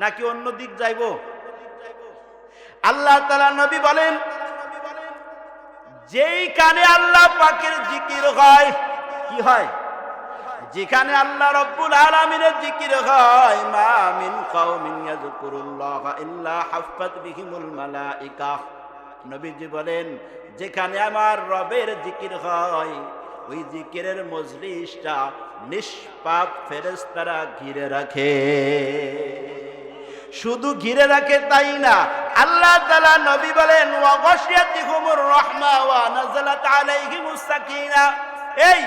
নাকি অন্য দিক যাইব? আল্লাহ তালা নবী বলেন, যেই কানে আল্লাহ পাকের জিকির হয়, কি হয়? যেখানে আল্লাহ রব্বুল আলামিনের জিকির হয়, মা মিন কওমিন ইয়াযকুরুল্লাহ ইল্লা হাফাত বিহিমুল মালাইকা। নবীজি বলেন, যেখানে আমার রবের জিকির হয়, ওই জিকিরের মজলিসটা নিষ্পাপ ফেরেশতারা ঘিরে রাখে। শুধু ঘিরে রাখে তাই না, আল্লাহ তাআলা নবী বলেন এই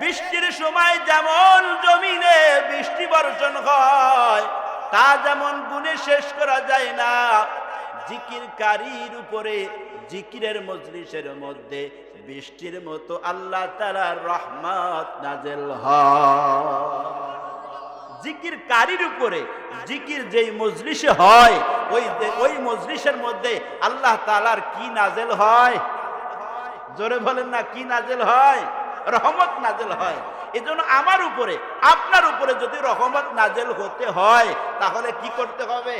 বৃষ্টির সময় যেমন জমিনে বৃষ্টি বর্ষণ হয়, তা যেমন গুণে শেষ করা যায় না। জিকির কারির উপরে, জিকিরের মজলিসের মধ্যে বৃষ্টির মতো আল্লাহ তালার রহমত নাজেল হয়। জিকির কারির উপরে, জিকির যেই মজলিসে হয়, ওই ওই মজলিসের মধ্যে আল্লাহ তালার কি নাজেল হয়? জোরে বলেন না, কি নাজেল হয়? রহমত নাজেল হয়। এজন্য আমার উপরে, আপনার উপরে যদি রহমত নাজেল হতে হয়, তাহলে কি করতে হবে?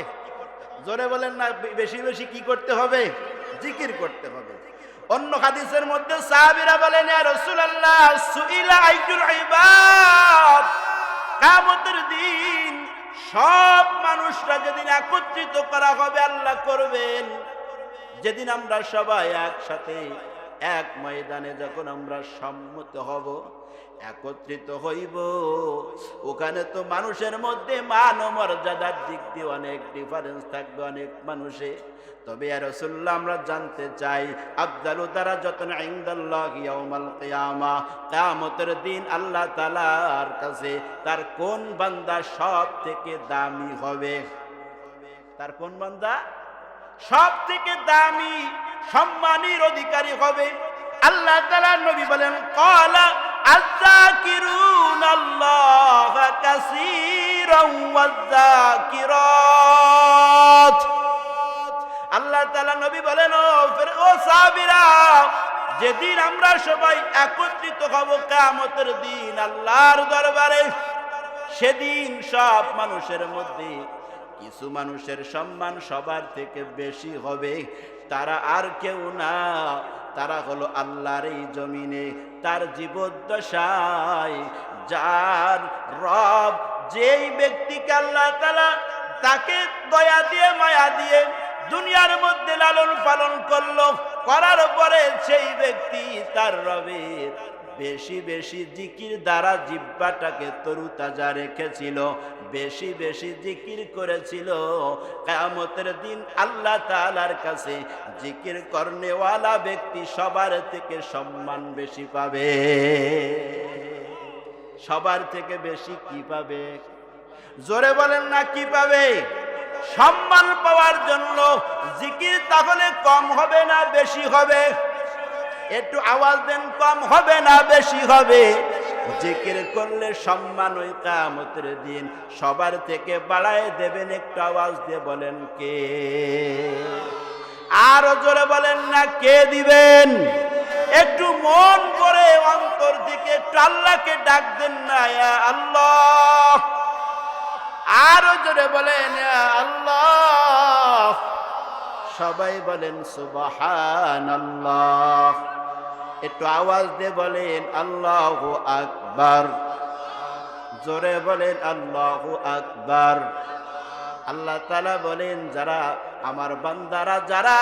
জোরে বলেন না বেশি বেশি কি করতে হবে? জিকির করতে হবে। অন্য হাদিসের মধ্যে সাহাবীরা বলেন, ইয়া রাসূলুল্লাহ, সুইলা আইজুল কিয়ামতের দিন সব মানুষরা যেদিন একত্রিত করা হবে, আল্লাহ করবেন। যেদিন আমরা সবাই একসাথে এক ময়দানে যখন আমরা সম্মত হব একত্রিত হইব। ওখানে তো মানুষের মধ্যে মান ও মর্যাদার দিক দিয়ে অনেক ডিফারেন্স থাকবে অনেক মানুষে। তবে আর রসুল্লাহ আমরা জানতে চাই, আফজালু তারা যতন ইনদাল্লাহ ইয়াউমাল কিয়ামা, কিয়ামতের দিন আল্লাহ তাআলার কাছে তার কোন বান্দা সব থেকে দামি হবে? তার কোন বান্দা সব থেকে দামি, সম্মানের অধিকারী হবে? আল্লাহ তাআলা নবী বলেন, ক্বালা আযাকিরুন আল্লাহ কাসীরান ওয়াযাকিরাত আল্লাহ তাআলা নবী বলেন, ও সাহাবীরা, যেদিন আমরা সবাই একত্রিত হব কামতের দিন আল্লাহর দরবারে, সেদিন সব মানুষের মধ্যে, কিছু মানুষের সম্মান সবার থেকে বেশি হবে। তারা আর কেউ না। তারা হলো আল্লাহর এই জমিনে, তার জীবদ্দশায়। যার রব যেই ব্যক্তিকে আল্লাহ তালা তাকে দয়া দিয়ে, মায়া দিয়ে দুনিয়ার মধ্যে লালন পালন করল, করার পরে সেই ব্যক্তি তার রবের বেশি বেশি জিকির দ্বারা জিব্বাটাকে তরুতাজা রেখেছিল। বেশি বেশি জিকির করেছিল। কেয়ামতের দিন আল্লাহ তাআলার কাছে জিকির করনেওয়ালা ব্যক্তি সবার থেকে সম্মান বেশি পাবে। সবার থেকে বেশি কি পাবে? জোরে বলেন না, কি পাবে? সম্মান পাওয়ার জন্য জিকির তাহলে কম হবে না বেশি হবে? একটু আওয়াজ দেন, কম হবে না বেশি হবে? জিকির করলে সম্মান ওই কামতের দিন। সবার থেকে বাড়ায় দেবেন একটু আওয়াজ দিয়ে বলেন কে? আরও জোরে বলেন না, কে দিবেন? একটু মন করে অন্তর দিকে, একটু আল্লাহকে ডাক দেন না আল্লাহ। আরও জোরে বলেন আল্লাহ। সবাই বলেন সুবাহান আল্লাহ একটু আওয়াজ দিয়ে বলেন, আল্লাহ আকবার। জোরে বলেন, আল্লাহ আকবার। আল্লাহ তালা বলেন, যারা আমার বান্দারা, যারা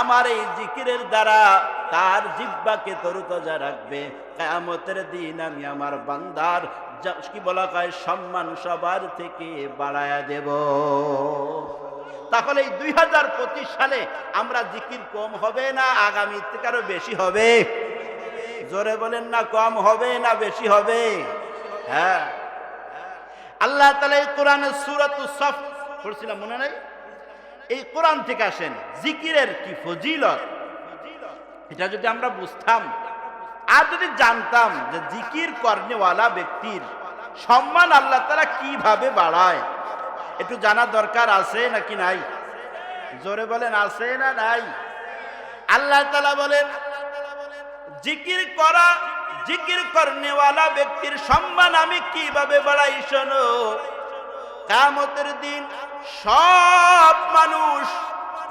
আমার এই জিকিরের দ্বারা তার জিব্বাকে তরুতাজা রাখবে, কেয়ামতের দিন আমি আমার বান্দার কি বলা হয়, সম্মান সবার থেকে বাড়ায়া দেব। তাহলে এই দুই হাজার পঁচিশ সালে আমরা জিকির কম হবে না, আগামী থেকে আরও বেশি হবে? জোরে বলেন না, কম হবে না বেশি হবে? হ্যাঁ। আল্লাহ তালা এই কোরআনের সুরাত সফ মনে নাই? এই কোরআন থেকে আসেন, জিকিরের কি ফজিলত? এটা যদি আমরা বুঝতাম, আর যদি জানতাম যে জিকির কর্নেওয়ালা ব্যক্তির সম্মান আল্লাহ তারা কীভাবে বাড়ায়, একটু জানা দরকার আছে নাকি নাই? জোরে বলেন, আছে না নাই? আল্লাহ তালা বলেন জিকির করা, জিকির করনেওয়ালা ব্যক্তির সম্মান আমি কীভাবে বাড়াই শোনো? কামতের দিন সব মানুষ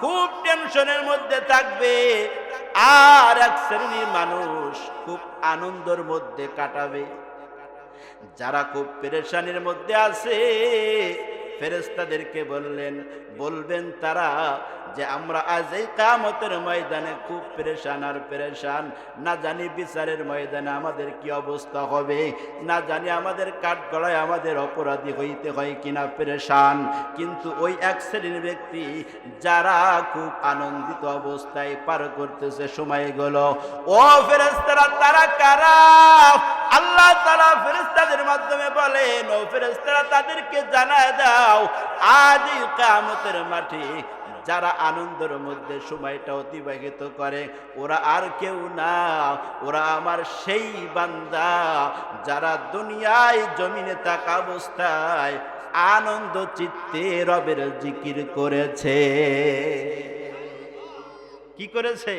খুব টেনশনের মধ্যে থাকবে, আর এক শ্রেণির মানুষ খুব আনন্দের মধ্যে কাটাবে। যারা খুব পেরেশানির মধ্যে আছে ফেরেস্তাদেরকে বললেন, বলবেন তারা যে আমরা আজ এই কামতের ময়দানে খুব পেরেশান আর পেরেশান। না জানি বিচারের ময়দানে আমাদের কি অবস্থা হবে, না জানি আমাদের কাঠ গড়ায় আমাদের অপরাধী হইতে হয় কিনা পেরেশান। কিন্তু ওই এক শ্রেণির ব্যক্তি যারা খুব আনন্দিত অবস্থায় পার করতেছে সময় গেল ও ফেরেস্তারা তারা কারা? আল্লাহ তারা ফেরেস্তাদের মাধ্যমে বলেন, ও ফেরেস্তারা তাদেরকে জানায় দাও আজ কামতের মাঠে যারা আনন্দের মধ্যে সময়টা অতিবাহিত করে, ওরা আর কেউ না। ওরা আমার সেই বান্দা যারা দুনিয়ায়, জমিনে থাকা অবস্থায় আনন্দ চিত্তে রবের জিকির করেছে। কি করেছে?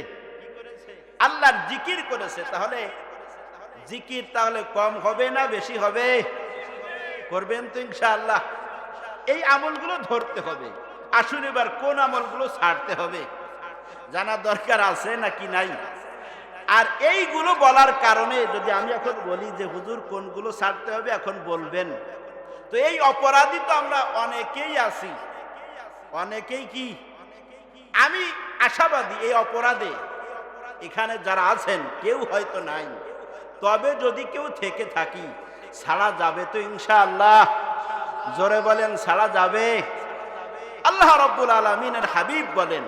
আল্লাহর জিকির করেছে। তাহলে জিকির তাহলে কম হবে না বেশি হবে? করবেন তো ইনশাআল্লাহ। এই আমলগুলো ধরতে হবে। আসুন এবার কোন আমলগুলো ছাড়তে হবে। জানা দরকার আছে নাকি নাই? আর এইগুলো বলার কারণে যদি আমি এখন বলি যে হুজুর কোনগুলো ছাড়তে হবে, এখন বলবেন। তো এই অপরাধী তো আমরা অনেকেই আছি। অনেকেই কি? আমি আশাবাদী এই অপরাধে এখানে যারা আছেন, কেউ হয়তো নাই। তবে যদি কেউ থেকে থাকি, ছাড়া যাবে তো ইনশাআল্লাহ। জোরে বলেন, ছাড়া যাবে? আল্লাহ রব্বুল আলমিনের হাবিব বলেন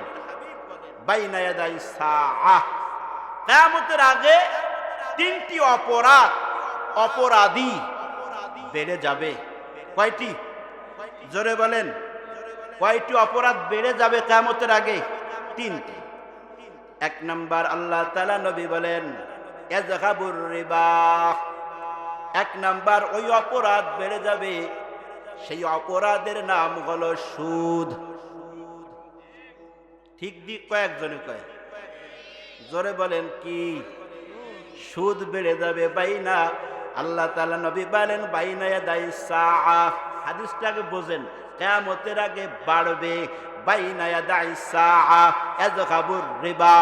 কেয়ামতের আগে তিনটি অপরাধ, অপরাধী বেড়ে যাবে। কয়টি? জোরে বলেন। কয়টি অপরাধ বেড়ে যাবে কেয়ামতের আগে? তিনটি। এক নাম্বার আল্লাহ তালা নবী বলেন এক নাম্বার ওই অপরাধ বেড়ে যাবে সেই অপরাধের নাম হলো সুদ। ঠিক দিক কয়েকজনে কয়। জোরে বলেন কি? সুদ বেড়ে যাবে বাইনা। আল্লাহ তালা নবী বলেন, বাইনা দাই হাদিসটাকে বোঝেন, কেয়ামতের আগে বাড়বে। রিবা।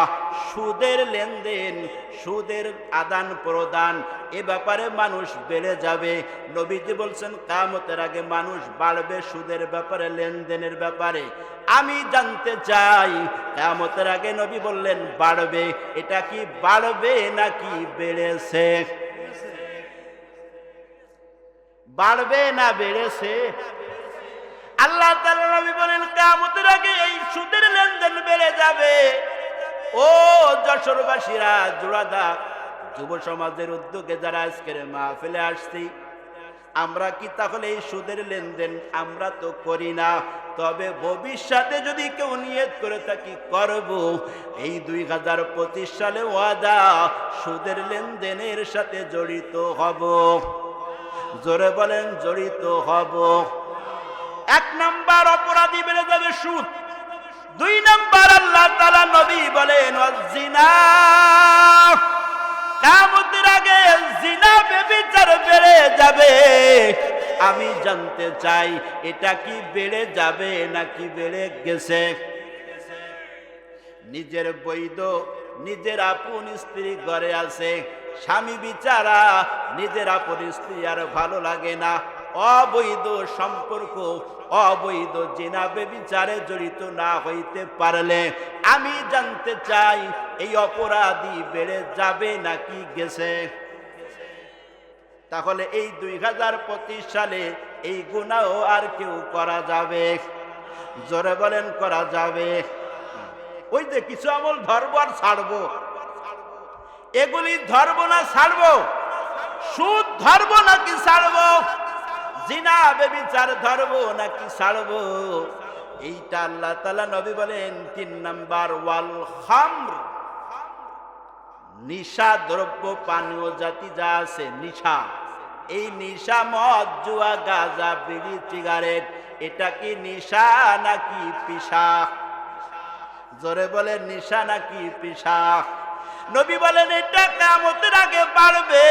সুদের লেনদেন, সুদের আদান প্রদান এ ব্যাপারে মানুষ বেড়ে যাবে। নবীজি বলছেন কামতের আগে মানুষ বাড়বে সুদের ব্যাপারে, লেনদেনের ব্যাপারে। আমি জানতে চাই কামতের আগে নবী বললেন, বাড়বে। এটা কি বাড়বে নাকি বেড়েছে? বাড়বে না বেড়েছে? আল্লাহ বলেন, কিয়ামতের আগে এই সুদের লেনদেন বেড়ে যাবে। ও যশোরবাসীরা, জোড়াদা যুব সমাজের উদ্যোগে যারা আজকের মাহফিলে আসছি, আমরা কি তাহলে এই সুদের লেনদেন আমরা তো করি না, তবে ভবিষ্যতে যদি কেউ নিয়ত করে থাকি, করব। এই দুই হাজার পঁচিশ সালে ওয়াদা, সুদের লেনদেনের সাথে জড়িত হব। জোরে বলেন, জড়িত হব। এক নাম্বার অপরাধী বেড়ে যাবে সুদ। দুই নাম্বার আল্লাহ তালা নবী বলেন কামতের আগে জিনা বেবিচার বেড়ে যাবে। আমি জানতে চাই, এটা কি বেড়ে যাবে নাকি বেড়ে গেছে? নিজের বৈধ, নিজের আপন স্ত্রী ঘরে আছে। স্বামী বিচারা নিজের আপন স্ত্রী আর ভালো লাগে না। অবৈধ সম্পর্ক, অবৈধ জেনাবে বিচারে জড়িত না হইতে পারলে আমি জানতে চাই, এই অপরাধী বেড়ে যাবে নাকি গেছে? তাহলে এই দুই হাজার পঁচিশ সালে এই গুণাও আর কেউ করা যাবে? জোরে বলেন, করা যাবে। ওই যে কিছু আমল ধরবো আর ছাড়বো। এগুলি ধরবো না ছাড়বো? সুদ ধরবো নাকি ছাড়বো? জিনা বেবিচার ধরবো নাকি ছাড়বো? এইটা আল্লাহ তালা নবী বলেন, তিন নাম্বার, ওয়াল খামর। নিশা দ্রব্য পানীয় জাতি যা আছে, নিশা। এই নিশা, মদ, জুয়া, গাঁজা, বিড়ি, সিগারেট, এটা কি নিশা নাকি পিসা জোরে বলে নিশা নাকি পিসা নবী বলেন, এটা কামতের আগে বাড়বে।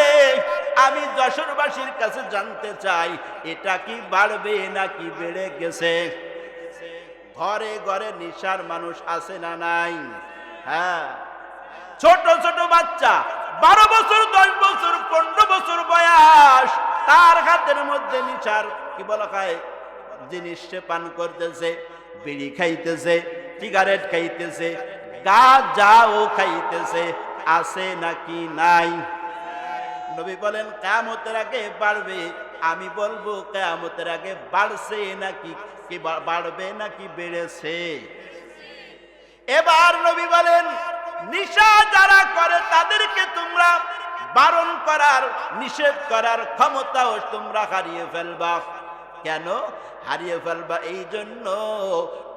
আমি যশোরবাসীর কাছে জানতে চাই, এটা কি বাড়বে নাকি বেড়ে গেছে? ঘরে ঘরে নিশার মানুষ আছে না নাই? হ্যাঁ। ছোট ছোট বাচ্চা, বারো বছর, দশ বছর, পনেরো বছর বয়স, তার হাতের মধ্যে নিশার, কি বলা খায় জিনিস সে পান করতেছে, বিড়ি খাইতেছে, সিগারেট খাইতেছে গাঁজাও খাইতেছে, আছে নাকি নাই? নবী বলেন, কেয়ামতের আগে বাড়বে। আমি বলব, কেয়ামতের আগে বাড়ছে নাকি, কি বাড়বে নাকি বেড়েছে? এবার নবী বলেন, নিশা যারা করে তাদেরকে তোমরা বারণ করার, নিষেধ করার ক্ষমতাও তোমরা হারিয়ে ফেলবা। কেন? হারিয়ে ফেলবা এই জন্য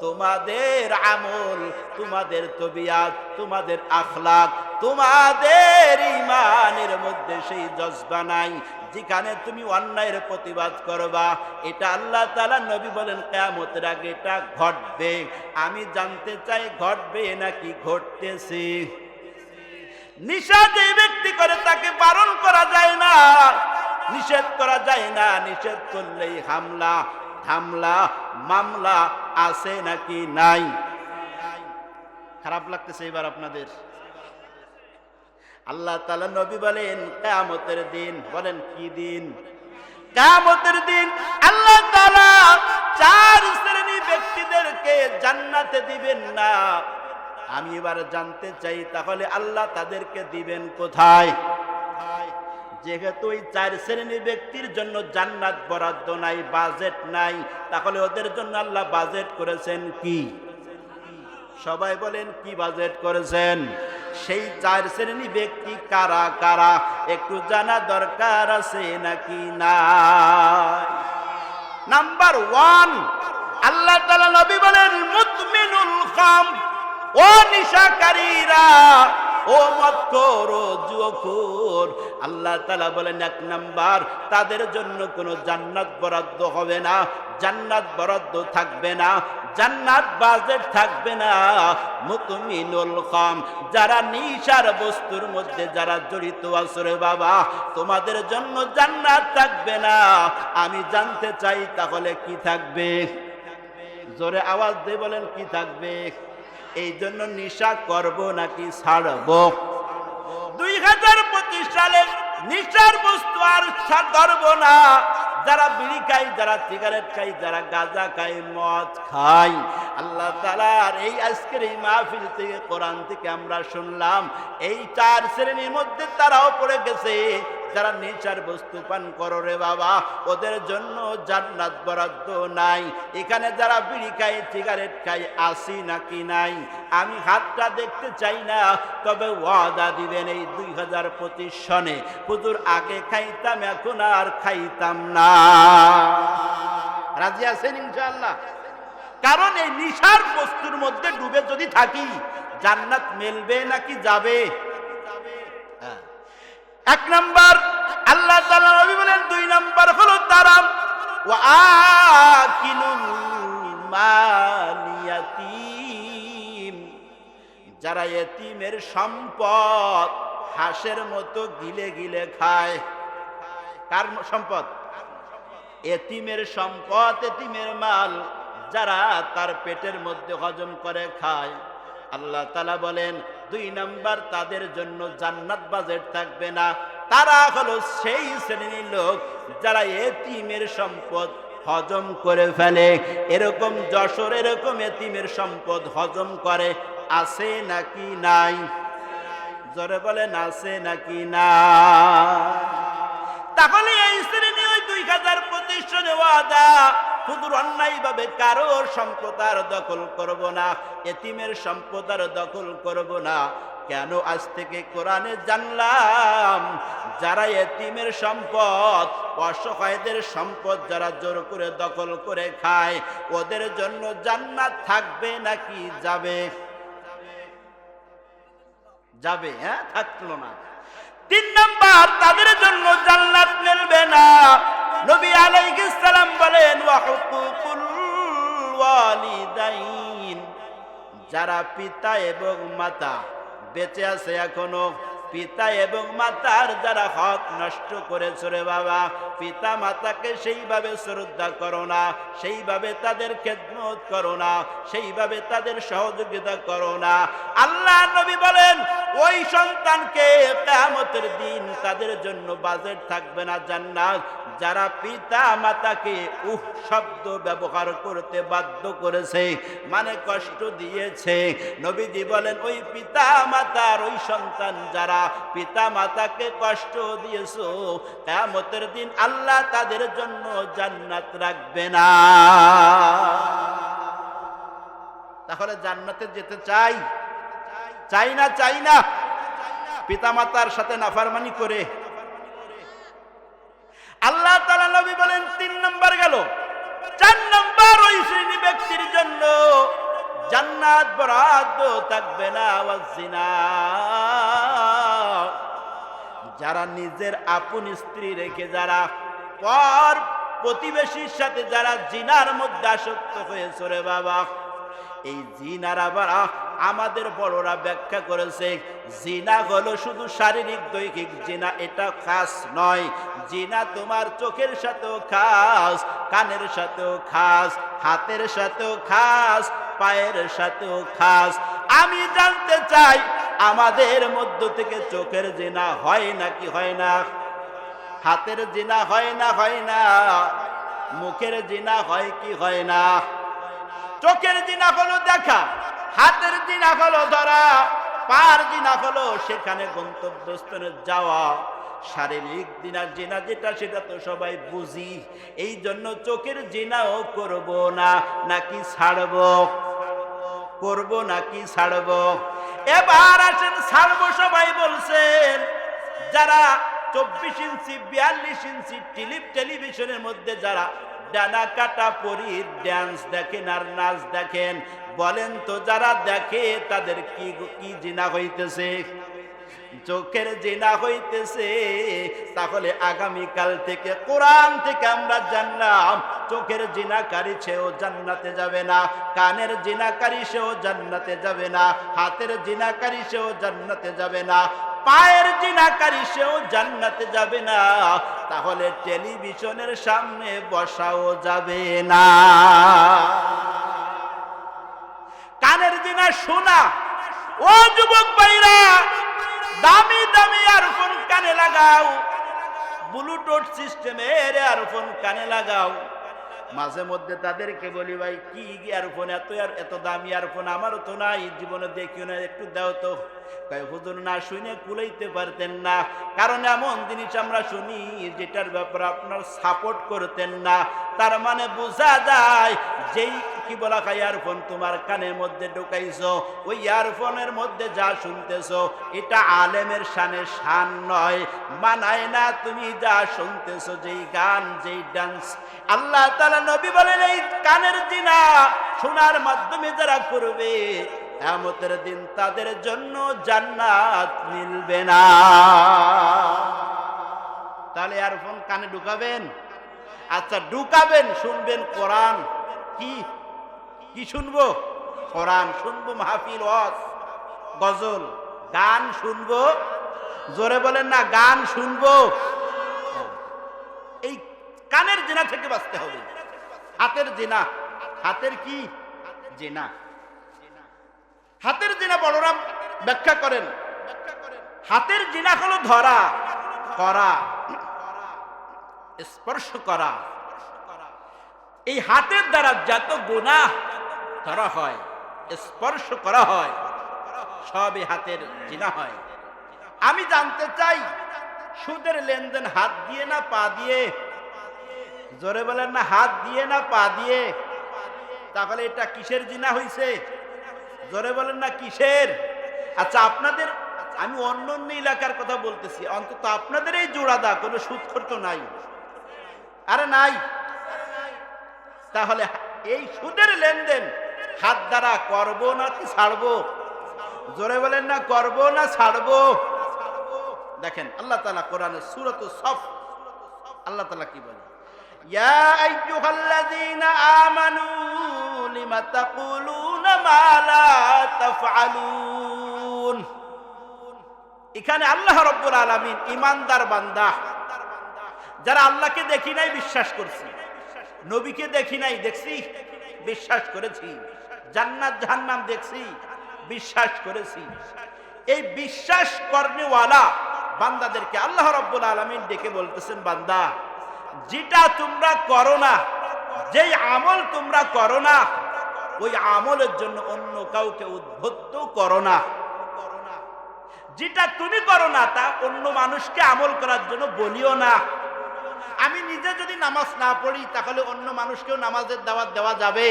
তোমাদের আমল, তোমাদের তবিয়াত, তোমাদের আখলাক, তোমাদের ইমানের মধ্যে সেই জজবা নাই যেখানে তুমি অন্যায়ের প্রতিবাদ করবা। এটা আল্লাহ তালা নবী বলেন, কেয়ামতের আগে এটা ঘটবে। আমি জানতে চাই, ঘটবে নাকি ঘটতেছে? নিশা যে ব্যক্তি করে তাকে বারণ করা যায় না, নিষেধ করা যায় না, নিষেধ করলেই হামলা। হামলা, মামলা আছে নাকি নাই? খারাপ লাগতেছে এবার আপনাদের। আল্লাহ তালা নবী বলেন, কেয়ামতের দিন, বলেন কি দিন? কেয়ামতের দিন আল্লাহ তালা চার শ্রেণি ব্যক্তিদেরকে জান্নাতে দিবেন না। আমি এবার জানতে চাই, তাহলে আল্লাহ তাদেরকে দিবেন কোথায়? যেহেতু ওই চার শ্রেণির ব্যক্তির জন্য জান্নাত বরাদ্দ নাই বাজেট নাই, তাহলে ওদের জন্য আল্লাহ বাজেট করেছেন কি? সবাই বলেন, কি বাজেট করেছেন? সেই চার শ্রেণি ব্যক্তি কারা কারা? একটু জানা দরকার আছে নাকি না নাম্বার ওয়ান আল্লাহ নবী বলেন, মুতমিনুল খাম, ও নিশাকারীরা। ও মৎকর ও জুয়খোর আল্লাহ তালা বলেন, এক নাম্বার, তাদের জন্য কোনো জান্নাত বরাদ্দ হবে না, জান্নাত বরাদ্দ থাকবে না, জান্নাত বাজেট থাকবে না। মুতমিনুল খাম, যারা নিশার বস্তুর মধ্যে যারা জড়িত আসরে বাবা, তোমাদের জন্য জান্নাত থাকবে না। আমি জানতে চাই তাহলে কি থাকবে? জোরে আওয়াজ দিয়ে বলেন, কি থাকবে? এই জন্য নিশা করব নাকি ছাড়ব? দুই হাজার পঁচিশ সালে নিশার বস্তু আর ধরব না। যারা বিড়ি খাই যারা সিগারেট খাই যারা গাঁজা খাই মদ খাই আল্লাহ তালার এই আজকের এই মাহফিল থেকে, কোরআন থেকে আমরা শুনলাম, এই চার শ্রেণির মধ্যে তারাও পড়ে গেছে। যারা নেচার বস্তু পান করো রে বাবা, ওদের জন্য জান্নাত বরাদ্দ নাই। এখানে যারা বিড়ি খায়, সিগারেট খায়, আসি নাকি নাই? আমি হাতটা দেখতে চাই না, তবে ওয়াদা দিবেন এই দুই হাজার পঁচিশ সনে। পুজোর আগে খাইতাম, এখন আর খাইতাম না। রাজি আছেন ইনশাল্লাহ কারণ এই নিশার বস্তুর মধ্যে ডুবে যদি থাকি, জান্নাত মেলবে নাকি যাবে? এক নাম্বার, আল্লাহ তাআলা নবী বলেন, দুই নাম্বার হলো তারা ওয়া মালিয়াতিম যারা এতিমের সম্পদ হাঁসের মতো গিলে গিলে খায়, কার সম্পদ? এতিমের সম্পদ, এতিমের মাল যারা তার পেটের মধ্যে হজম করে খায়। আল্লাহ তালা বলেন দুই নাম্বার তাদের জন্য জান্নাত বাজেট থাকবে না। তারা হলো সেই শ্রেণির লোক যারা এতিমের সম্পদ হজম করে ফেলে। এরকম যশোর, এরকম এতিমের সম্পদ হজম করে। আছে নাকি নাই? জোরে বলেন, আছে নাকি না তাহলে এই শ্রেণি ওই দুই হাজার পঁচিশ সনে ওয়াদা। হুজুর অন্যায় ভাবে কারোর সম্পদ আর দখল করব না, এতিমের সম্পদ আর দখল করব না। কেন আজ থেকে কোরআনে জানলাম, যারা এতিমের সম্পদ, অসহায়দের সম্পদ যারা জোর করে দখল করে খায়, ওদের জন্য জান্নাত থাকবে নাকি যাবে। যাবে হ্যাঁ থাকল না। তিন নম্বর, তাদের জন্য জান্নাত মিলবে না। নবী আলাইহিস সালাম বলেন, ওয়া হুকুকুল ওয়ালিদাইন। যারা পিতা এবং মাতা বেঁচে আছে এখনও পিতা এবং মাতার যারা হক নষ্ট করেছে রে বাবা, পিতা মাতাকে সেইভাবে শ্রদ্ধা করো না, সেইভাবে তাদের খেদমত করো না, সেইভাবে তাদের সহযোগিতা করো না। আল্লাহ নবী বলেন, ওই সন্তানকে কেয়ামতের দিন তাদের জন্য বাজেট থাকবে না জান্নাত। যারা পিতা মাতাকে উহ শব্দ ব্যবহার করতে বাধ্য করেছে মানে কষ্ট দিয়েছে, নবীজি বলেন, ওই পিতা মাতার ওই সন্তান যারা পিতা মাতাকে কষ্ট দিয়েছ, কেয়ামতের দিন আল্লাহ তাদের জন্য জান্নাত রাখবে না। তাহলে জান্নাতে যেতে চাই? চাই না চাই না। পিতা মাতার সাথে নাফারমানি করে। আল্লাহ তালা নবী বলেন, তিন নম্বর গেল। চার নম্বর ওই শ্রেণি ব্যক্তির জন্য জান্নাত বরাদ্দ থাকবে না ওয়াজিনা যারা নিজের আপন স্ত্রী রেখে যারা পর প্রতিবেশীর সাথে যারা জিনার মধ্যে আসক্ত হয়েছে রে বাবা, এই জিনার আবার আমাদের বড়রা ব্যাখ্যা করেছে, জিনা হলো শুধু শারীরিক দৈহিক জিনা, এটা খাস নয়। জিনা তোমার চোখের সাথেও খাস, কানের সাথেও খাস, হাতের সাথেও খাস, পায়ের সাথেও খাস। আমি জানতে চাই আমাদের মধ্য থেকে চোখের জিনা হয় নাকি হয় না? হাতের জিনা হয় না হয় না? মুখের জিনা হয় কি হয় না? চোখের জিনা হলো দেখা, হাতের জিনা হলো ধরা, পার জিনা হলো সেখানে গন্তব্যস্থানে যাওয়া। শারীরিক দিনার জিনা যেটা সেটা তো সবাই বুঝি এই জন্য চোখের জিনাও করব না নাকি ছাড়ব? করব নাকি ছাড়ব? এবার আসেন ছাড়বো সবাই বলছেন, যারা চব্বিশ ইঞ্চি, বিয়াল্লিশ ইঞ্চি টিলিপ টেলিভিশনের মধ্যে যারা ডানা কাটা পরি ড্যান্স দেখেন আর নাচ দেখেন, বলেন তো যারা দেখে তাদের কি কি জিনা হইতেছে? চোখের জিনা হইতেছে। তাহলে আগামীকাল থেকে, কোরআন থেকে আমরা জানলাম, চোখের জিনাকারী সেও জান্নাতে যাবে না, কানের জিনাকারী সেও জান্নাতে যাবে না, হাতের জিনাকারী সেও জান্নাতে যাবে না, পায়ের জিনাকারী সেও জান্নাতে যাবে না। তাহলে টেলিভিশনের সামনে বসাও যাবে না। কানের জিনা শোনা। ও যুবক ভাইরা দামি দামি ইয়ারফোন কানে লাগাও। ব্লুটুথ সিস্টেমের ইয়ারফোন কানে লাগাও। মাঝে মধ্যে তাদেরকে বলি, ভাই, কি ইয়ারফোন এত এত দামি ইয়ারফোন আমারও তো নাই, জীবনে দেখিও না, একটু দাও তো। হুজুর, না শুনে কুলাইতে পারতেন না। কারণ এমন জিনিস আমরা শুনি, যেটার ব্যাপারে আপনার সাপোর্ট করতেন না। তার মানে বোঝা যায়, যেই কি বলা হয় ইয়ারফোন? তোমার কানের মধ্যে ঢুকাইছো, ওই ইয়ারফোনের মধ্যে যা শুনতেছ, এটা আলেমের শানে শান নয়। মানায় না তুমি যা শুনতেছো, যেই গান, যেই ডান্স আল্লাহ তালা নবী বলেন, এই কানের দিনা শোনার মাধ্যমে যারা করবে এমতের দিন তাদের জন্য জান্নাত মিলবে না। তাহলে ইয়ারফোন কানে ঢুকাবেন? আচ্ছা ঢুকাবেন, শুনবেন কোরআন। কি কি শুনব? কোরআন শুনব, মাহফিল, ওয়াজ, গজল, গান শুনব। জোরে বলেন না, গান শুনব। এই কানের জেনা থেকে বাঁচতে হবে। হাতের জেনা। হাতের কি? জেনা। হাতের জেনা বড়রা ব্যাখ্যা করেন। হাতের জিনা হলো ধরা। করা। স্পর্শ করা। এই হাতের দ্বারা যত গুণা ধরা হয়, স্পর্শ করা হয়, সবই হাতের জিনা হয়। আমি জানতে চাই, সুদের লেনদেন হাত দিয়ে না পা দিয়ে? জোরে বলেন না, হাত দিয়ে না পা দিয়ে? তাহলে এটা কিসের জিনা হইছে? জোরে বলেন না, কিসের? আচ্ছা আপনাদের, আমি অন্য অন্য এলাকার কথা বলতেছি, অন্তত আপনাদের এই জোড়াদা কোনো সুদ তো নাই? আরে নাই? তাহলে এই সুদের লেনদেন হাত দ্বারা করবো না কি ছাড়বো জোরে বলেন না করবো না ছাড়বো দেখেন আল্লাহ তালা কোরআনের সুরত সফ আল্লাহ তালা কি বলে يا أيها الذين آمنوا لم تقولون ما لا تفعلون এখানে আল্লাহ রব্বুল আলমিন ইমানদার বান্দা যারা আল্লাহকে দেখি নাই বিশ্বাস করছি নবীকে দেখি নাই দেখছি বিশ্বাস করেছি জান্নাত জাহান্নাম দেখছি, বিশ্বাস করেছি। এই বিশ্বাস করনেওয়ালা বান্দাদেরকে আল্লাহ রব্বুল আলমিন ডেকে বলতেছেন, বান্দা, যেটা তোমরা করো না, যেই আমল তোমরা করো না, ওই আমলের জন্য অন্য কাউকে উদ্বুদ্ধ করো না। যেটা তুমি করো না, তা অন্য মানুষকে আমল করার জন্য বলিও না। আমি নিজে যদি নামাজ না পড়ি, তাহলে অন্য মানুষকেও নামাজের দাওয়াত দেওয়া যাবে।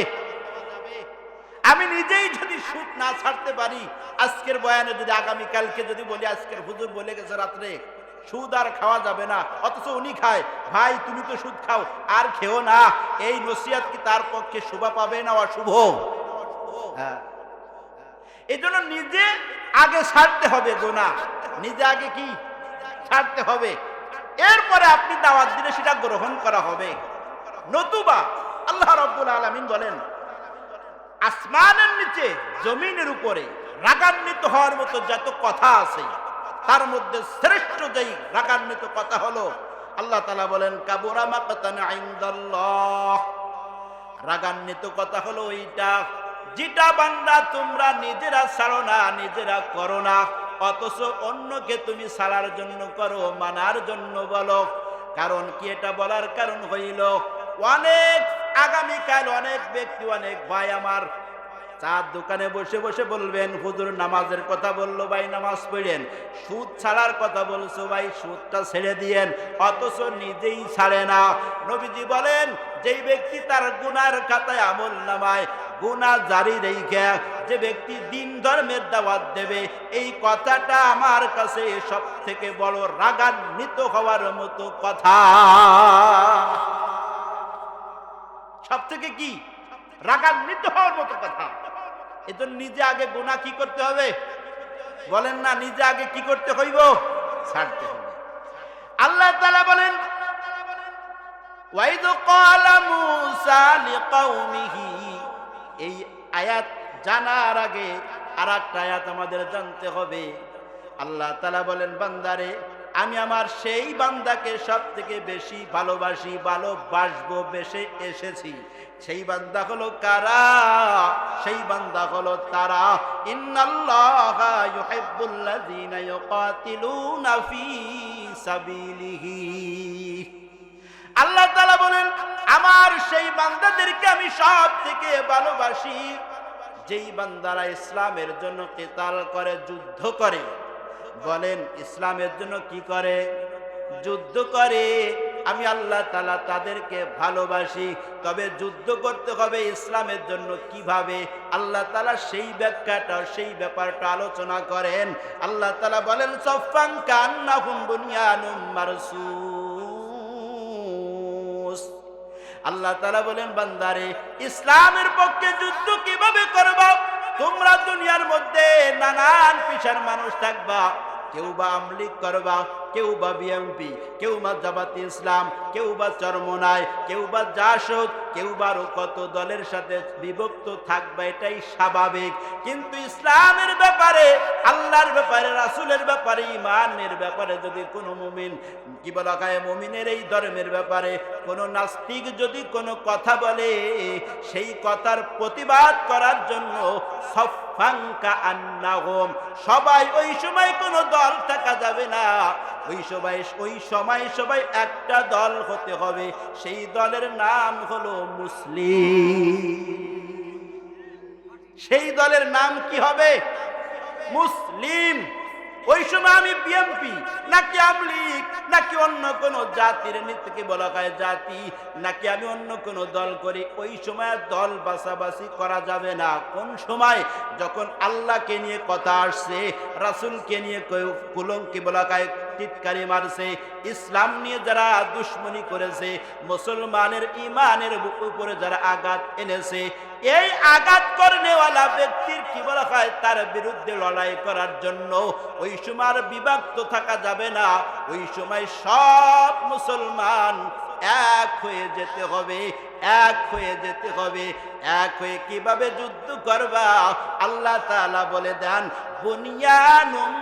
আমি নিজেই যদি সুদ না ছাড়তে পারি, আজকের বয়ানে যদি আগামী কালকে যদি বলি আজকের হুজুর বলে গেছে রাত্রে, সুদ আর খাওয়া যাবে না, অথচ উনি খায়। ভাই, তুমি তো সুদ খাও, আর খেও না। এই নসিয়াত কি তার পক্ষে শুভা পাবে না অশুভ? হ্যাঁ। এই জন্য নিজে আগে ছাড়তে হবে গোনা। নিজে আগে কি? ছাড়তে হবে। এরপরে আপনি দাওয়াত দিলে সেটা গ্রহণ করা হবে। নতুবা আল্লাহ রব্বুল আলমিন বলেন আসমানের নিচে, জমিনের উপরে রাগান্বিত হওয়ার মতো যত কথা আছে, তার মধ্যে শ্রেষ্ঠ যেই রাগান্বিত কথা হলো, আল্লাহ তালা বলেন, কাবুরা রাগান্বিত কথা হলো ওইটা যেটা বান্দা তোমরা নিজেরা ছাড়ো না, নিজেরা করো না, অথচ অন্যকে তুমি ছাড়ার জন্য করো, মানার জন্য বলো। কারণ কি এটা বলার কারণ হইল অনেক আগামীকাল অনেক ব্যক্তি, অনেক ভাই আমার চার দোকানে বসে বসে বলবেন, হুজুর, নামাজের কথা বলল ভাই, নামাজ পড়েন। সুদ ছাড়ার কথা বলছো ভাই, সুদটা ছেড়ে দিয়েন। অথচ নিজেই ছাড়ে না। নবীজি বলেন, যেই ব্যক্তি তার গুনার খাতায় আমল নামায় গুনা জারি রেখে যে ব্যক্তি দিন ধর্মের দাওয়াত দেবে, এই কথাটা আমার কাছে সব থেকে বড় রাগান্বিত হওয়ার মতো কথা। সব থেকে কি? রাগান্বিত হওয়ার মতো কথা। এজন্য নিজে আগে গোনা কি করতে হবে? বলেন না, নিজে আগে কি করতে হইব? ছাড়তে হবে। আল্লাহ তালা বলেন ওয়াইদ ক্বালা মূসা লিকাওমিহি। এই আয়াত জানার আগে আর একটা আয়াত আমাদের জানতে হবে। আল্লাহ তাআলা বলেন, বান্দারে আমি আমার সেই বান্দাকে সব থেকে বেশি ভালোবাসি, ভালোবাসবো, বেশি এসেছি। সেই বান্দা হলো কারা? সেই বান্দা হলো তারা। আল্লাহ তাআলা বলেন, আমার সেই বান্দাদেরকে আমি সব থেকে ভালোবাসি। যেই বান্দারা ইসলামের জন্য কেতাল করে, যুদ্ধ করে বলেন, ইসলামের জন্য কি করে? যুদ্ধ করে। আমি আল্লাহ তালা তাদেরকে ভালোবাসি। তবে যুদ্ধ করতে হবে ইসলামের জন্য কীভাবে? আল্লাহ তালা সেই ব্যাখ্যাটা, সেই ব্যাপারটা আলোচনা করেন। আল্লাহ তালা বলেন সফান কান্না হুম্বুনিয়ানুম মারসুস। আল্লাহ তালা বলেন, বান্দারে, ইসলামের পক্ষে যুদ্ধ কীভাবে করবা? তোমরা দুনিয়ার মধ্যে নানান পিসার মানুষ থাকবা। কেউ বা আমলিক করবা, কেউ বা বিএমপি, কেউ বা জামাতি ইসলাম, কেউ বা চরমনায় কেউ বা জাসদ, কেউ বা কত দলের সাথে বিভক্ত থাকবে, এটাই স্বাভাবিক। কিন্তু ইসলামের ব্যাপারে, আল্লাহর ব্যাপারে, রাসুলের ব্যাপারে ইমানের ব্যাপারে যদি কোনো মুমিন, কি বলা হয়, মুমিনের এই ধর্মের ব্যাপারে কোনো নাস্তিক যদি কোনো কথা বলে, সেই কথার প্রতিবাদ করার জন্য আন্নাগম সবাই ওই সময় কোনো দল থাকা যাবে না। ওই সবাই, ওই সময় সবাই একটা দল হতে হবে। সেই দলের নাম হলো মুসলিম। সেই দলের নাম কি হবে? মুসলিম। ওই সময় আমি বিএমপি নাকি আমলিক নাকি অন্য কোন জাতির নীতিকে বলা হয় জাতি, নাকি আমি অন্য কোন দল করি, ওই সময় দল বাসাবাসি করা যাবে না। কোন সময়? যখন আল্লাহকে নিয়ে কথা আসছে, রাসুলকে নিয়ে কুলঙ্কি বলা হয় টিটকারি মারছে ইসলাম নিয়ে যারা দুশ্মনী করেছে, মুসলমানের ইমানের উপরে যারা আঘাত এনেছে, এই আঘাত করনেওয়ালা ব্যক্তির কি বলা হয়? তার বিরুদ্ধে লড়াই করার জন্য ওই সময় বিভক্ত থাকা যাবে না। ওই সময় সব মুসলমান এক হয়ে যেতে হবে, এক হয়ে যেতে হবে। এক হয়ে কীভাবে যুদ্ধ করবা? আল্লাহ তাআলা বলে দেন, বুনিয়ানুম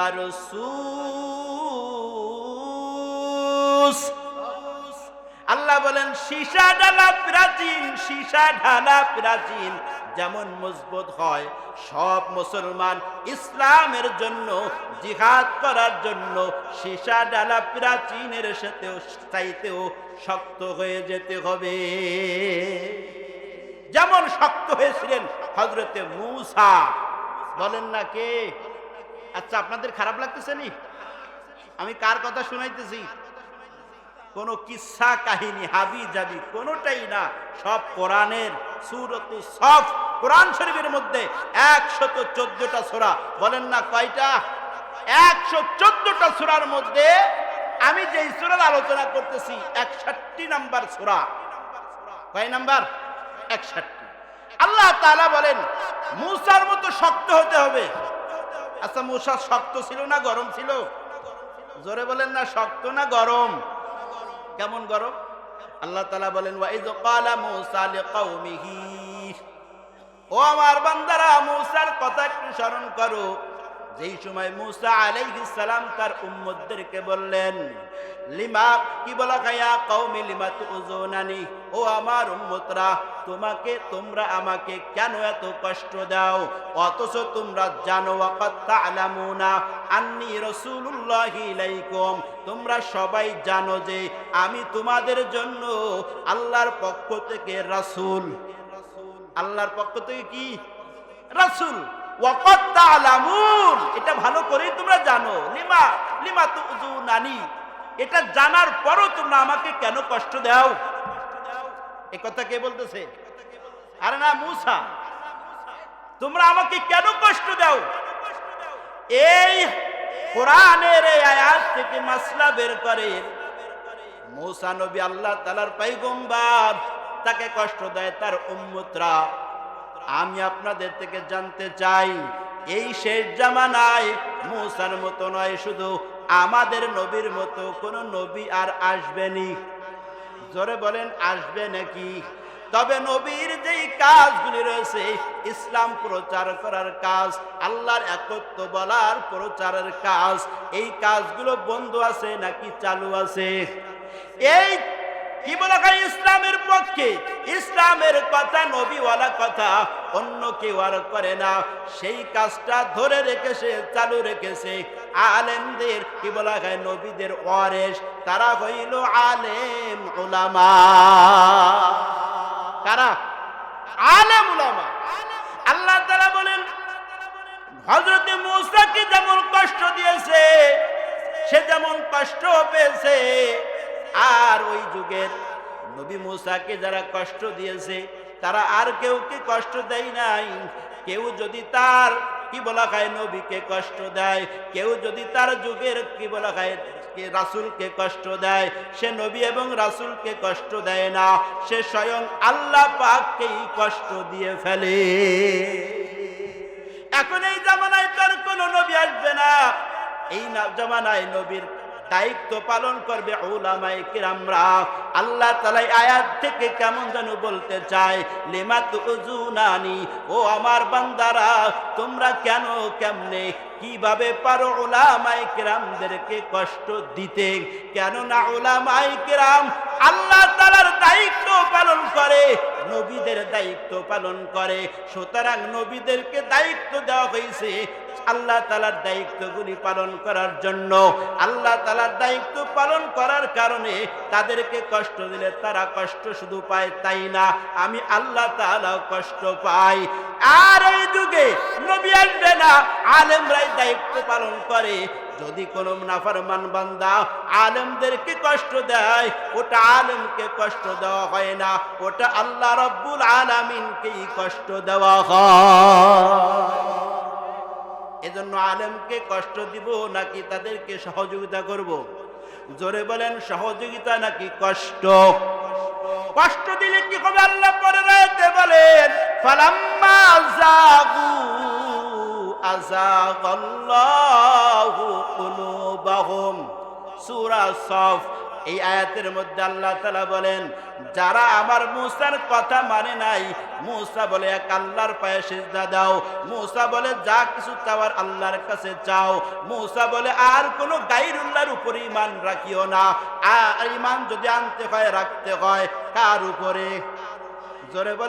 মারসুস। আল্লাহ বলেন, সীসা ঢালা প্রাচীন, সীসা ঢালা প্রাচীন। যেমন মজবুত হয়, সব মুসলমান ইসলামের জন্য, জিহাদ করার জন্য সীসা ডালা প্রাচীনের সাথেও, চাইতেও শক্ত হয়ে যেতে হবে। যেমন শক্ত হয়েছিলেন হজরতে মুসা। বলেন না কে? আচ্ছা আপনাদের খারাপ লাগতেছে নি? আমি কার কথা শুনাইতেছি? কোন কিসা কাহিনী, হাবি জাবি, কোনটাই না। সব কোরআনের সুরত সব কোরআন শরীফের মধ্যে একশত চোদ্দটা সোরা। বলেন না কয়টা? একশো চোদ্দটা সোরার মধ্যে আমি যেই সোরার আলোচনা করতেছি, একষট্টি নাম্বার সোরা। কয় নাম্বার? একষট্টি। আল্লাহ তালা বলেন, মুসার মতো শক্ত হতে হবে। আচ্ছা মূষা শক্ত ছিল না গরম ছিল? জোরে বলেন না, শক্ত না গরম? কেমন গরম? আল্লাহ তালা বলেন ও আমার বান্দারা, মুসার কথা একটু স্মরণ করো। যেই সময় মুসা আলাইহিস সালাম তার উম্মতদেরকে বললেন, লিমা, কি বলা খায়া কওমি, লিমা তুজুনানি ও আমার উম্মতরা, তোমাকে, তোমরা আমাকে কেন এত কষ্ট দাও? অথচ তোমরা জানো ওয়াকাত তা'লামুনা আন্নি রাসূলুল্লাহি ইলাইকুম। তোমরা সবাই জানো যে আমি তোমাদের জন্য আল্লাহর পক্ষ থেকে রাসূল। আল্লাহর পক্ষ থেকে কি? রাসূল। এটা ভালো করেই তোমরা জানো। লিমা লিমা তুজুনানি এটা জানার পরও তোমরা আমাকে কেন কষ্ট দাও? এ কথা কে বলতেছে? আরে না, মুসা। তোমরা আমাকে কেন কষ্ট দাও? এই কোরআনের এই আয়াত থেকে মাসলা বের করে। মুসা নবী আল্লাহ তালার পাইগম্বার তাকে কষ্ট দেয় তার উম্মতরা। আমি আপনাদের থেকে জানতে চাই, এই শেষ জামানায় মুসার মতো নয়, শুধু আমাদের নবীর মতো কোন নবী আর আসবেনি। জোরে বলেন, আসবে নাকি? তবে নবীর যেই কাজগুলি রয়েছে, ইসলাম প্রচার করার কাজ, আল্লাহর একত্ব বলার প্রচারের কাজ, এই কাজগুলো বন্ধ আছে নাকি চালু আছে? এই কি বলা হয় ইসলামের পক্ষে? ইসলামের কথা, নবীওয়ালা কথা অন্য কেউ আর করে না। সেই কাজটা ধরে রেখেছে, চালু রেখেছে আলেমদের। কি বলা হয় নবীদের ওয়ারেস তারা হইল আলেম ওলামা কারা? আলেম ওলামা আল্লাহ তারা বলেন হজরতে মুসাকে যেমন কষ্ট দিয়েছে, সে যেমন কষ্ট পেয়েছে আর ওই যুগের নবী মুসাকে যারা কষ্ট দিয়েছে, তারা আর কেউ কে কষ্ট দেয় নাই? কেউ যদি তার, কি বলা খায় নবীকে কষ্ট দেয়? কেউ যদি তার যুগের, কি বলা খায় রাসুলকে কষ্ট দেয়? সে নবী এবং রাসুলকে কষ্ট দেয় না। সে স্বয়ং আল্লাহ পাককেই কষ্ট দিয়ে ফেলে। এখন এই জামানায় তার কোন নবী আসবে না। এই জামানায় নবীর দায়িত্ব পালন করবে ওলামাই কিরামরা। আল্লাহ তালাই আয়াত থেকে কেমন যেন বলতে চায় লেমাত উজুনানি ও আমার বান্দারা, তোমরা কেন কেমনে, কীভাবে পারো ওলামাই কিরামদেরকে কষ্ট দিতে? কেননা ওলামাই কিরাম আল্লাহ তালার দায়িত্ব পালন করে, নবীদের দায়িত্ব পালন করে। সুতরাং নবীদেরকে দায়িত্ব দেওয়া হয়েছে আল্লাহ তালার দায়িত্বগুলি পালন করার জন্য। আল্লাহ তালার দায়িত্ব পালন করার কারণে তাদেরকে কষ্ট দিলে তারা কষ্ট শুধু পায়, তাই না? আমি আল্লাহ তালাও কষ্ট পাই। আর এই যুগে নবী আসবে না, আলেমরাই দায়িত্ব পালন করে। যদি কোনো নাফরমান বান্দা আলেমদেরকে কষ্ট দেয়, ওটা আলেমকে কষ্ট দেওয়া হয় না, ওটা আল্লাহ রব্বুল আলামিনকেই কষ্ট দেওয়া হয়। এজন্য আলেমকে কষ্ট দিব নাকি তাদেরকে সহযোগিতা করব? জোরে বলেন, সহযোগিতা নাকি কষ্ট? কষ্ট দিলে কি হবে? আল্লাহ পরে বলেন, ফালাম্মা জাগু এই আয়াতের মধ্যে আল্লাহ বলেন, যারা আমার মুসার কথা মানে নাই, মুসা বলে এক আল্লাহর পায়ে সিজদা দাও, মুসা বলে যা কিছু চাওয়ার আল্লাহর কাছে চাও, মুসা বলে আর কোনো গাইরুল্লাহর উপরে ইমান রাখিও না, আর ইমান যদি আনতে হয়, রাখতে হয়, কার উপরে? জোরে